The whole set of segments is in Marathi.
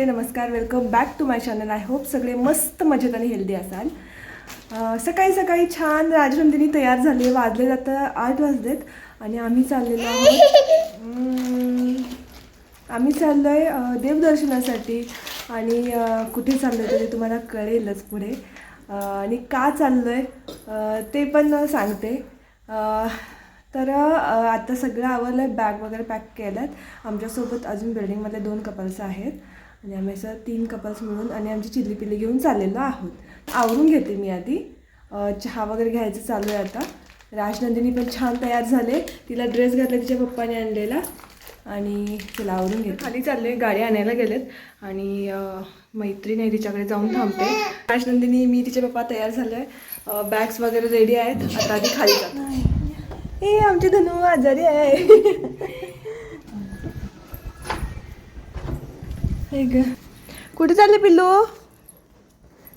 नमस्ते नमस्कार welcome back to my channel I hope सगळे मस्त मजेत आणि हेल्दी असाल. सकाळी सकाळी छान राजनंदिनी तयार झाली वाजले जातं आठ वाजलेत आणि आम्ही चाललेलो आहोत. आम्ही चाललो आहे देवदर्शनासाठी आणि कुठे चाललो आहे ते तुम्हाला कळेलच पुढे. आणि का चाललो आहे ते पण सांगते. तर आता सगळं आवरलं आहे बॅग वगैरे पॅक केल्यात. आमच्यासोबत अजून बिल्डिंगमधले दोन कपल्स आहेत. आणि आम्ही असं तीन कपल्स मिळून आणि आमची चिल्ली पिल्ली घेऊन चाललेलो आहोत. आवरून घेते मी आधी. चहा वगैरे घ्यायचं चालू आहे आता. राजनंदिनी पण छान तयार झाले. तिला ड्रेस घातला तिच्या पप्पाने आणलेला. आणि तिला आवरून घेते. खाली चालले गाडी आणायला गेलेत. आणि अं, मैत्रीण आहे तिच्याकडे जाऊन थांबते. राजनंदिनी मी तिचे पप्पा तयार झाले आहे बॅग्स वगैरे रेडी आहेत. आता आधी खाली जात. ए आमची धनु आजारी आहे. ग कुठे चालले पिल्लू?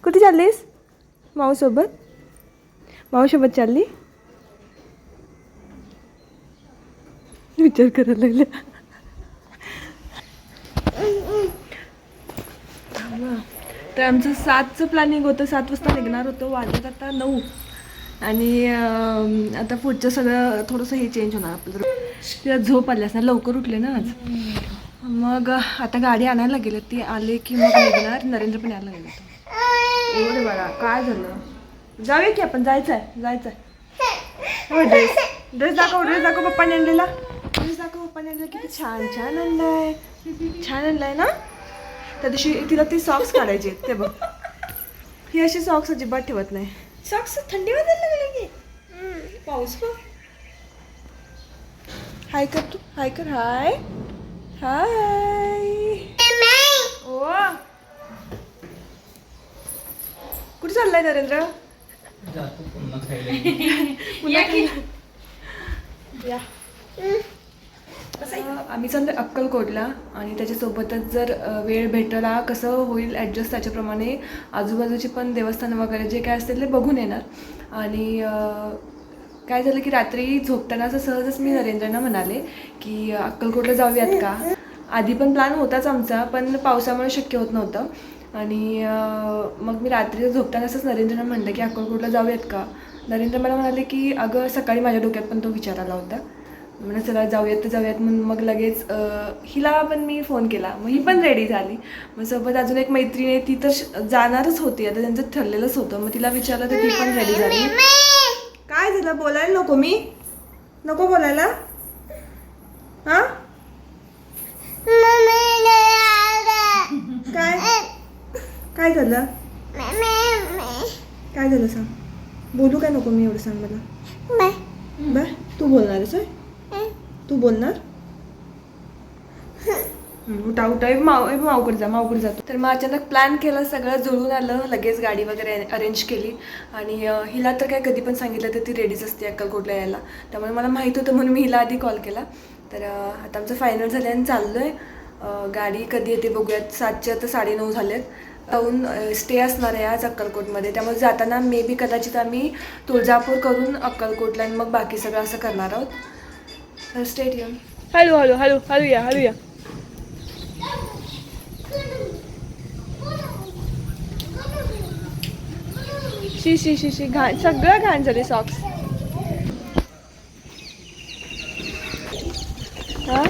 कुठे चाललीस? माऊसोबत? माऊसोबत चालली? विचार करायला लागले तर आमचं सातचं प्लॅनिंग होतं. सात वाजता निघणार होतं. वाजत आता नऊ. आणि आता पुढचं सगळं थोडंसं हे चेंज होणार. आपलं तिला झोप आली असणार. लवकर उठले ना आज. मग आता गाडी आणायला गेले ती आले की मग निघणार नरेंद्र पण यायला गेले एवढे बघा काय झालं? जाऊया की आपण जायचं आहे जायचं आहे ड्रेस ड्रेस दाखव ड्रेस दाखव पप्पाने आणलेला ड्रेस दाखव पप्पाने आणलेला किती छान छान आणलाय. छान आणलाय ना? त्या दिवशी तिला ती सॉक्स काढायचे ते बघ. ही अशी सॉक्स अजिबात ठेवत नाही. सॉक्स थंडी वाजायला लागली की? पाऊस हाय कर तू हाय कर हाय हाय ओ कुठे चाललाय नरेंद्र? पुन्हा खायला. या. अं, आम्ही चाललो अक्कलकोटला आणि त्याच्यासोबतच जर अं, वेळ भेटला कसं होईल ॲडजस्ट त्याच्याप्रमाणे आजूबाजूचे पण देवस्थान वगैरे जे काय असतील ते बघून येणार. आणि अं, काय झालं की रात्री झोपताना असं सहजच मी नरेंद्रना म्हणाले की अक्कलकोटला जाऊयात का? आधी पण प्लॅन होताच आमचा पण पावसामुळे शक्य होत नव्हतं. आणि मग मी रात्री झोपताना असंच नरेंद्रनं म्हणलं की अक्कलकोटला जाऊयात का? नरेंद्र मला म्हणाले की अगं सकाळी माझ्या डोक्यात पण तो विचार आला होता. म्हणून चला जाऊयात तर जाऊयात म्हणून मग लगेच हिला पण मी फोन केला. मग ही पण रेडी झाली. मग सोबत अजून एक मैत्रीण आहे ती तर जाणारच होती. आता त्यांचं ठरलेलंच होतं. मग तिला विचारलं तर ती पण रेडी झाली. काय झालं? बोलायला नको मी. नको बोलायला. हा? काय? काय झालं? काय झालं सांग? बोलू काय नको मी एवढं सांग मला. बाय तू बोलणार? तू बोलणार? उठा उठा. ए, माव मावकडे जा मावकडे जातो. तर मग अचानक प्लॅन केला सगळं जुळून आलं लगेच गाडी वगैरे अरेंज केली. आणि हिला तर काय कधी पण सांगितलं तर ती रेडीच असते अक्कलकोटला यायला. त्यामुळे मला माहीत होतं म्हणून मी हिला आधी कॉल केला. तर आता आमचं फायनल झालं आणि चाललो आहे गाडी कधी येते बघूयात. सातच्या तर साडेनऊ झालेत. जाऊन स्टे असणार आहे आज अक्कलकोटमध्ये. त्यामुळे जाताना मे बी कदाचित आम्ही तुळजापूर करून अक्कलकोटला आणि मग बाकी सगळं असं करणार आहोत. तर स्टेट येऊन हॅलो हॅलो हॅलो हळू या हॅलो या शी शी शी शी घाण सगळं घाण झाले सॉक्स हा?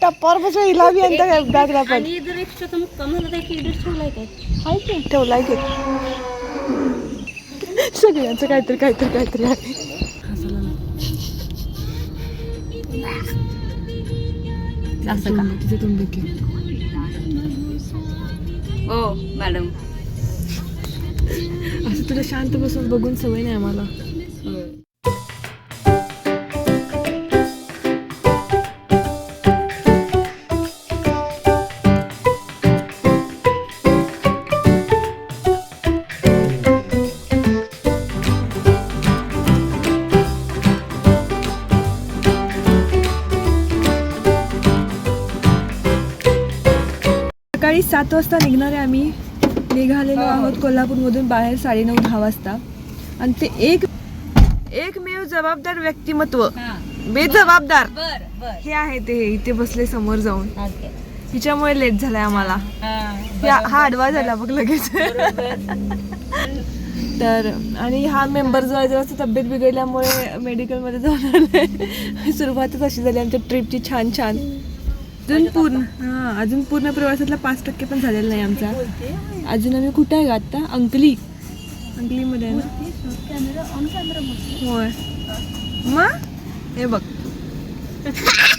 टप्पावर बसून हिला बी आणता बॅगला पण. आणि जर एक्स्ट्राचा मुक्काम झाला तर एक ड्रेस ठेवलाय काय? हाय की. ठेवलाय की. सगळ्यांचं काहीतरी काहीतरी काहीतरी आहे. असं का? तिचे तोंड. हो मॅडम. असं तुला शांत बसून बघून सवय नाही आम्हाला. सकाळी सात वाजता निघणार आहे आम्ही निघालेलो आहोत कोल्हापूरमधून बाहेर साडेनऊ दहा वाजता. आणि ते एक एकमेव जबाबदार व्यक्तिमत्व. बेजबाबदार. हे आहे ते इथे बसले समोर जाऊन. हिच्यामुळे लेट झालाय आम्हाला. हा आडवा झाला बघ लगेच. तर आणि हा मेंबर जो आहे जरा तब्येत बिघडल्यामुळे मेडिकलमध्ये जाऊन सुरुवातच अशी झाली आमच्या ट्रिपची छान छान. अजून पूर्ण हां अजून पूर्ण प्रवासातला पाच टक्के पण झालेला नाही आमचा. अजून आम्ही कुठे आहे का आत्ता? अंकली. अंकलीमध्ये होय. मग? हे बघ.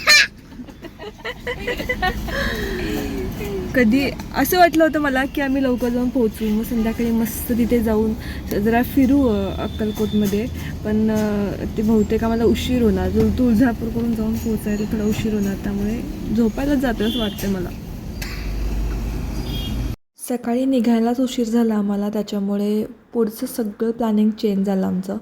कधी असं वाटलं होतं मला की आम्ही लवकर जाऊन पोहोचू. मग संध्याकाळी मस्त तिथे जाऊन जरा फिरू अक्कलकोटमध्ये. पण ते बहुतेक आम्हाला उशीर होणार. जो तुळजापूरकडून जाऊन पोहोचायला थोडा उशीर होणार त्यामुळे झोपायलाच जातं असं वाटतं मला. सकाळी निघायलाच उशीर झाला आम्हाला त्याच्यामुळे पुढचं सगळं प्लॅनिंग चेंज झालं आमचं.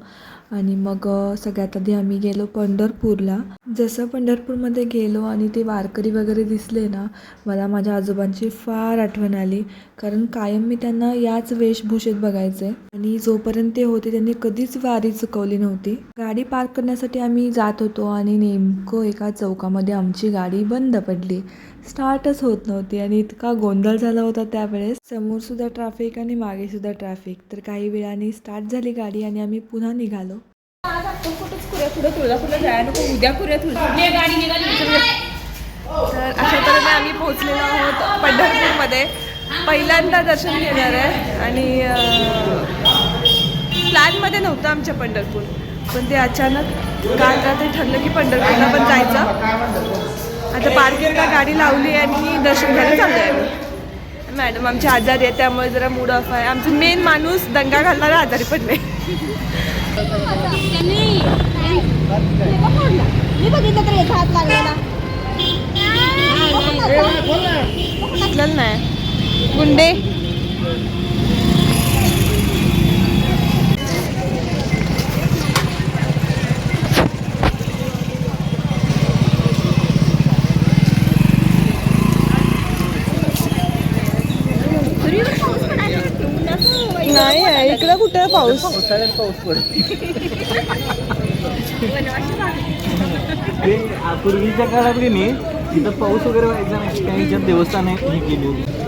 आणि मग सगळ्यात आधी आम्ही गेलो पंढरपूरला. जसं पंढरपूरमध्ये गेलो आणि ते वारकरी वगैरे दिसले ना मला माझ्या आजोबांची फार आठवण आली. कारण कायम मी त्यांना याच वेशभूषेत बघायचे. आणि जोपर्यंत ते होते त्यांनी कधीच वारी चुकवली नव्हती. गाडी पार्क करण्यासाठी आम्ही जात होतो आणि नेमकं एका चौकामध्ये आमची गाडी बंद पडली. स्टार्टच होत नव्हती आणि इतका गोंधळ झाला होता त्यावेळेस. समोर सुद्धा ट्रॅफिक आणि मागे सुद्धा ट्रॅफिक तर काही वेळाने स्टार्ट झाली गाडी आणि आम्ही पुन्हा निघालो. तर अशा तऱ्हेने आम्ही पोहोचलेलो आहोत पंढरपूरमध्ये पहिल्यांदा दर्शन घेणार आहे आणि प्लॅनमध्ये नव्हतं आमच्या पंढरपूर. पण ते अचानक काल रात्री ठरलं की पंढरपूरला पण जायचं. आता पार्किंगला गाडी लावली आणि दर्शन घ्यायला चाललो आहे आम्ही. मॅडम आमचे आजारी आहे त्यामुळे जरा मूड ऑफ आहे. आमचं मेन माणूस दंगा घालणारा आजारी पडले मी बघितलं तर याचा हात लागलेला घेतलेलं नाही. गुंडे. इकडं कुठं पाऊस? ते पूर्वीच्या काळात की नाही तिथं पाऊस वगैरे व्हायचा नाही काही ह्याच्यात देवस्थान आहे हे केली होती.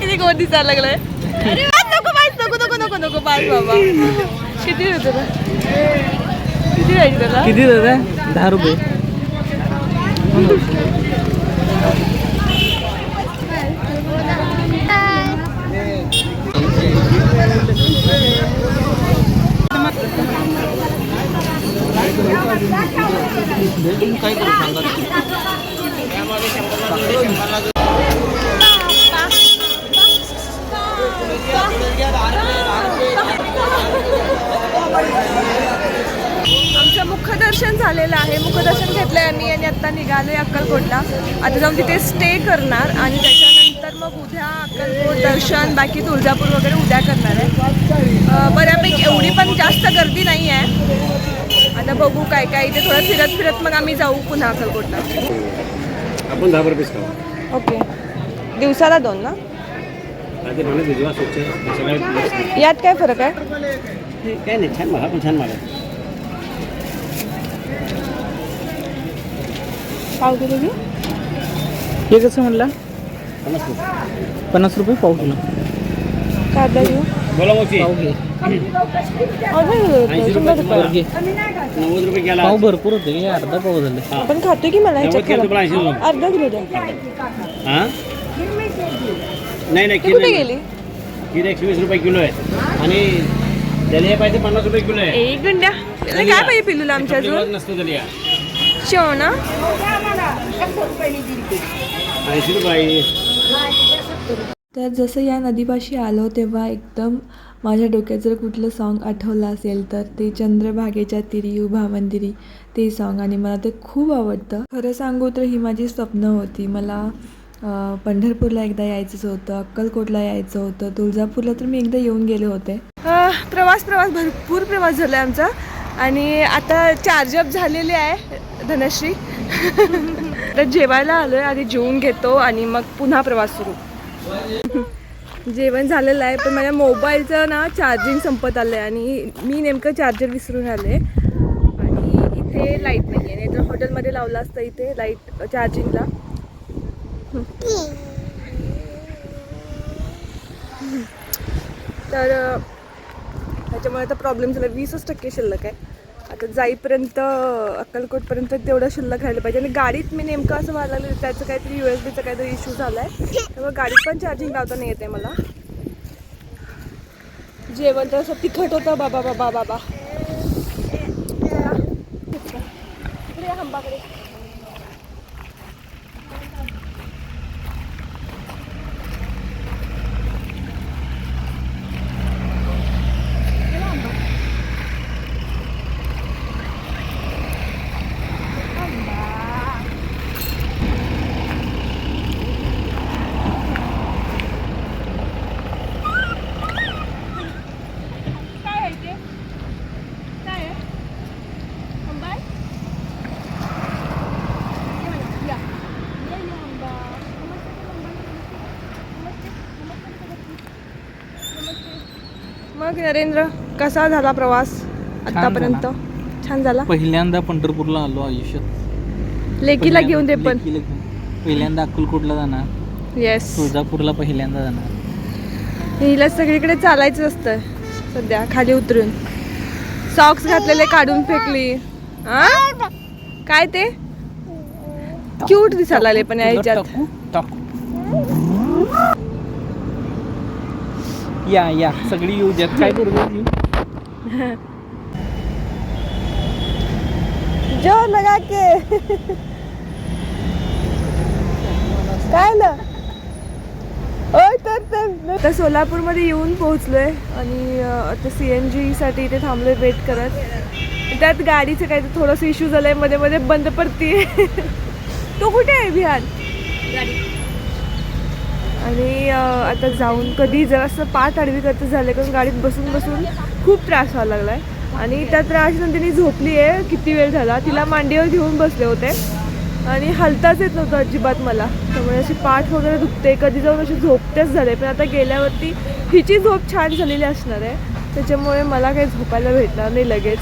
किती गोड दिसायला लागलाय. नको पाहिजे नको नको नको नको पाच बाबा. किती देतो किती पाहिजे त्याला? किती देत? दहा रुपये. काय करू सांगा आमचं मुखदर्शन झालेलं आहे. मुखदर्शन घेतलं आहे आम्ही आणि आत्ता निघालो आहे अक्कलकोटला. आता जाऊन तिथे स्टे करणार आणि त्याच्यानंतर मग उद्या अक्कलकोट दर्शन बाकी तुळजापूर वगैरे उद्या करणार आहे. बऱ्यापैकी एवढी पण जास्त गर्दी नाही आहे. आता बघू काय काय इथे थोडं फिरत फिरत मग आम्ही जाऊ पुन्हा अक्कलकोटला. आपण दहा रुपये ओके. दिवसाला दोन ना? यात काय फरक आहे काय नाही छान मला पण छान मला पाव किलो घेऊ हे कसं म्हणला? पन्नास रुपये। पन्नास रुपये पाव किलो. कांदा घेऊ. बोला मोची पाव घे. ऐंशी शंभर रुपये. रुपये घे. नव्वद रुपये गेला. पाव भरपूर होते हे अर्धा पाव झाले. आपण खातो की मला खायला. अर्धा किलो द्या. हाँ? नाही नाही ती कुठे किलो गेली? किलो एकशे वीस रुपये किलो आहे आणि दलिया पाहिजे पन्नास रुपये किलो आहे एक गुंड्या. त्याला काय पाहिजे पिल्लूला आमच्या अजून? नसतो दलिया शेव ना? ऐंशी रुपये. तर जसं या नदीपाशी आलो तेव्हा एकदम माझ्या डोक्यात जर कुठलं सॉन्ग आठवलं असेल तर ते चंद्रभागेच्या तिरी उभा मंदिरी ते सॉन्ग आणि मला ते खूप आवडतं. खरं सांगू तर ही माझी स्वप्न होती. मला पंढरपूरला एकदा यायचंच होतं अक्कलकोटला यायचं होतं तुळजापूरला तर मी एकदा येऊन गेले होते. प्रवास प्रवास भरपूर प्रवास झाला आहे आमचा. आणि आता चार्जअप झालेले आहे धनश्री. तर जेवायला आलो आहे आधी जेवून घेतो आणि मग पुन्हा प्रवास सुरू. जेवण झालेलं आहे पण माझ्या मोबाईलचं ना चार्जिंग संपत आलं आहे आणि मी नेमकं चार्जर विसरून आले. आणि इथे लाइट नाही आहे नाही तर हॉटेलमध्ये लावलं असतं इथे लाइट चार्जिंगला तर त्याच्यामुळे आता प्रॉब्लेम झाला. वीसच टक्के शिल्लक आहे. आता जाईपर्यंत अक्कलकोटपर्यंत तेवढं शिल्लक राहिलं पाहिजे. आणि गाडीत मी नेमकं असं व्हायला लागलं त्याचं काहीतरी यू एस बीचा काहीतरी इश्यू झाला आहे त्यामुळे गाडीत पण चार्जिंग लावता नाही येते मला. जेवण तर असं तिखट होतं बाबा बाबा बाबा. आंबाकडे इकडे या खांबाकडे. काय आहे ते काय आहे आंबा आहे? या. या, या आंबा. मग नरेंद्र कसा झाला प्रवास आतापर्यंत? छान झाला? पहिल्यांदा पंढरपूरला आलो आयुष्यात. लेकीला घेऊन दे पण. पहिल्यांदा अक्कलकोटला जाणार. येस तुळजापूरला पहिल्यांदा जाणार. हिला सगळीकडे चालायचं असतं सध्या खाली उतरून. सॉक्स घातलेले काढून फेकली. काय ते? क्यूट दिसायला लागले पण या ह्याच्यात. टाकू टाकू. या या. सगळी येऊ द्यात. काय करू? जोर लगा के काय ना? ओय तर तर. आता सोलापूरमध्ये येऊन पोहोचलोय आणि अं, आता सी एन जीसाठी इथे थांबलोय वेट करत. त्यात गाडीचं काही थोडंसं इश्यू झालंय. मध्ये मध्ये बंद पडते तो कुठे आहे बिहार आणि आता जाऊन कधी जरासं पाठ आडवी करतं झालं कारण गाडीत बसून बसून खूप त्रास व्हायला लागला आहे आणि त्या त्रास तिने झोपली आहे किती वेळ झाला? तिला मांडीवर घेऊन बसले होते. आणि हलताच येत नव्हतं अजिबात मला. त्यामुळे अशी पाठ वगैरे दुखते. कधी जाऊन अशी झोपतेच झाले. पण आता गेल्यावरती हिची झोप छान झालेली असणार आहे. त्याच्यामुळे मला काही झोपायला भेटणार नाही लगेच.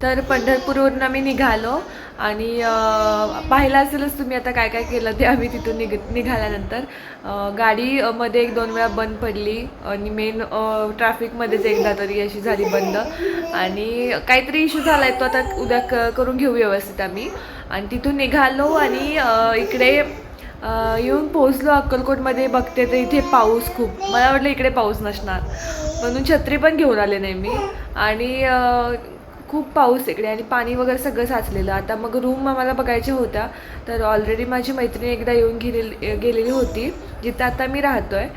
तर पंढरपूरवरून आम्ही निघालो आणि पाहिलं असेलच तुम्ही आता काय काय केलं ते आम्ही तिथून निघ निघाल्यानंतर. गाडीमध्ये एक दोन वेळा बंद पडली आणि मेन ट्रॅफिकमध्येच एकदा तरी अशी झाली बंद. आणि काहीतरी इश्यू झाला आहे तो आता उद्या क करून घेऊ व्यवस्थित आम्ही. आणि तिथून निघालो आणि इकडे येऊन पोहोचलो अक्कलकोटमध्ये. बघते तर इथे पाऊस खूप मला वाटलं इकडे पाऊस नसणार. म्हणून छत्री पण घेऊन आले नाही मी आणि खूप पाऊस इकडे आणि पाणी वगैरे सगळं साचलेलं. आता मग रूम आम्हाला बघायच्या होत्या. तर ऑलरेडी माझी मैत्रिणी एकदा येऊन गेलेली गेलेली होती जिथं आता मी राहतो आहे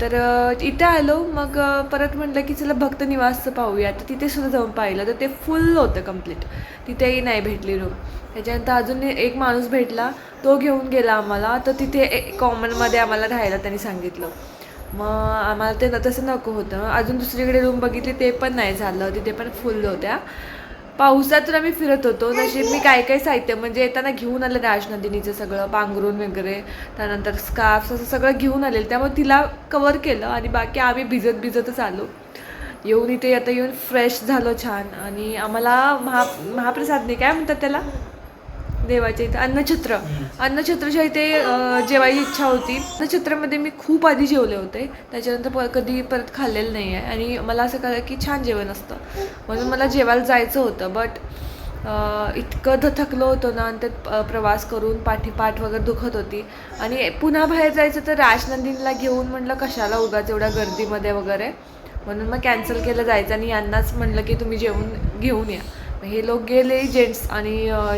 तर इथे इथं आलो. मग परत म्हटलं की चला भक्त निवासचं पाहूया. तर तिथे सुद्धा जाऊन पाहिलं. तर ते फुल होतं कंप्लीट तिथेही नाही भेटली रूम त्याच्यानंतर अजून एक माणूस भेटला. तो घेऊन गेला आम्हाला. तर तिथे कॉमनमध्ये आम्हाला राहायला त्यांनी सांगितलं. मग आम्हाला ते न- तसं नको होतं. अजून दुसरीकडे रूम बघितली ते पण नाही झालं. तिथे पण फुल होत्या. पावसातून आम्ही फिरत होतो. तशी मी काय काय साहित्य म्हणजे येताना घेऊन आलं राजनंदिनीचं सगळं पांघरून वगैरे. त्यानंतर स्कार्फ असं सगळं घेऊन आलेलं. त्यामुळे तिला कवर केलं आणि बाकी आम्ही भिजत भिजतच आलो. येऊन इथे आता येऊन फ्रेश झालो छान. आणि आम्हाला महा महाप्रसादने काय म्हणतात त्याला? देवाच्या इथं. अन्नछत्र. अन्नछत्रच्या इथे जेवायची इच्छा होती अन्नछत्रमध्ये मी खूप आधी जेवले होते. त्याच्यानंतर प कधी परत खाल्लेलं नाही आहे आणि मला असं कळलं की छान जेवण असतं. म्हणून मला जेवायला जायचं होतं. बट इतकं ध थकलो होतो ना आणि त्यात प्रवास करून पाठी पाठ वगैरे दुखत होती. आणि पुन्हा बाहेर जायचं तर राजनंदिनीला घेऊन म्हटलं कशाला उगाच एवढ्या गर्दीमध्ये वगैरे? म्हणून मग कॅन्सल केलं जायचं. आणि यांनाच म्हणलं की तुम्ही जेवून घेऊन या. हे लोक गेले जेंट्स आणि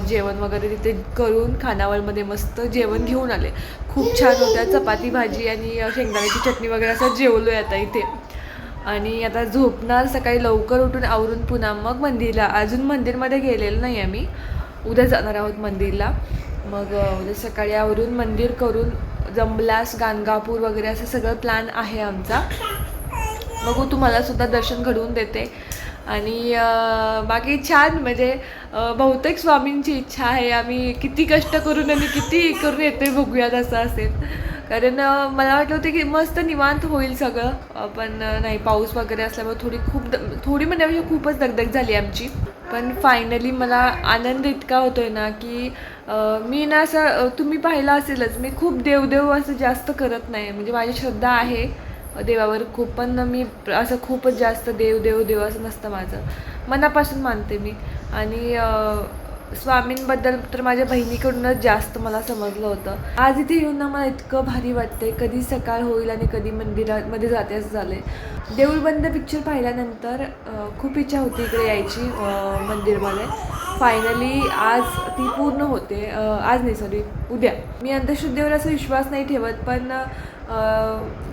जेवण वगैरे तिथे करून खानावळमध्ये मस्त जेवण घेऊन आले. खूप छान होत्या. चपाती भाजी आणि शेंगदाण्याची चटणी वगैरे असं जेवलो आहे आता इथे. आणि आता झोपणार सकाळी लवकर उठून आवरून पुन्हा मग मंदिरला. अजून मंदिरमध्ये गेलेलं नाही आम्ही. उद्या जाणार आहोत मंदिरला. मग उद्या सकाळी आवरून मंदिर करून जमलास गाणगापूर वगैरे असं सगळं प्लॅन आहे आमचा. मग तुम्हाला सुद्धा दर्शन घडवून देते. आणि बाकी छान म्हणजे बहुतेक स्वामींची इच्छा आहे आम्ही किती कष्ट करून आणि किती करून येते बघूयात असं असेल. कारण मला वाटलं होतं की मस्त निवांत होईल सगळं पण नाही पाऊस वगैरे असल्यामुळे थोडी खूप द थोडी म्हणण्यापेक्षा खूपच दगदग झाली आमची. पण फायनली मला आनंद इतका होतोय ना की मी ना असं तुम्ही पाहिलं असेलच मी खूप देवदेव असं जास्त करत नाही. म्हणजे माझी श्रद्धा आहे. देवावर खूप पण मी असं खूपच जास्त देव देव देव असं नसतं माझं. मनापासून मानते मी. आणि स्वामींबद्दल तर माझ्या बहिणीकडूनच जास्त मला समजलं होतं. आज इथे येऊन ना मला इतकं भारी वाटतंय. कधी सकाळ होईल आणि कधी मंदिरामध्ये जाते असं झालंय. देऊळबंद पिक्चर पाहिल्यानंतर खूप इच्छा होती इकडे यायची मंदिरमध्ये. फायनली आज ती पूर्ण होते. आज नाही सॉरी उद्या. मी अंधश्रद्धेवर असा विश्वास नाही ठेवत पण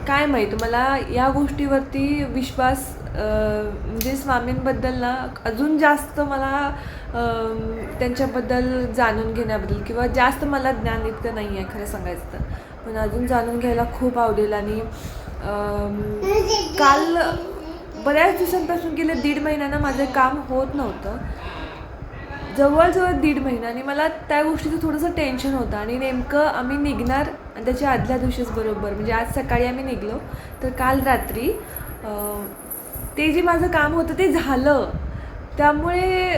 काय माहीत मला या गोष्टीवरती विश्वास म्हणजे स्वामींबद्दल ना अजून जास्त मला त्यांच्याबद्दल जाणून घेण्याबद्दल किंवा जास्त मला ज्ञान इतकं नाही आहे खरं सांगायचं तर. पण अजून जाणून घ्यायला खूप आवडेल आणि काल बऱ्याच दिवसांपासून गेले दीड महिन्यानं माझं काम होत नव्हतं. जवळजवळ दीड महिना आणि मला त्या गोष्टीचं थोडंसं टेन्शन होतं आणि नेमकं आम्ही निघणार आणि त्याच्या आदल्या दिवशीच बरोबर म्हणजे आज सकाळी आम्ही निघलो तर काल रात्री ते जे माझं काम होतं ते झालं. त्यामुळे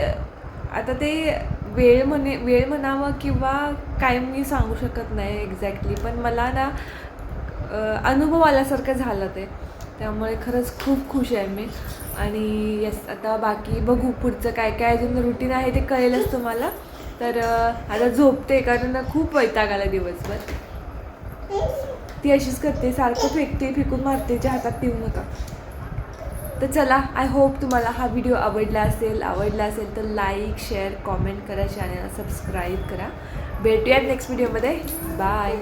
आता ते वेळ म्हणे वेळ म्हणावं किंवा काय मी सांगू शकत नाही एक्झॅक्टली पण मला ना अनुभव आल्यासारखं झालं ते. त्यामुळे खरंच खूप खुश आहे मी. आणि येस आता बाकी बघू पुढचं काय काय अजून रुटीन आहे ते कळेलच तुम्हाला. तर आता झोपते कारण खूप वैताग आला दिवसभर. ती अशीच करते सारखं फेकते फेकून मारते जे हातात पिऊ नका. तर चला आय होप तुम्हाला हा व्हिडिओ आवडला असेल. आवडला असेल तर लाईक शेअर कॉमेंट करा चॅनलला सबस्क्राईब करा. भेटूयात नेक्स्ट व्हिडिओमध्ये बाय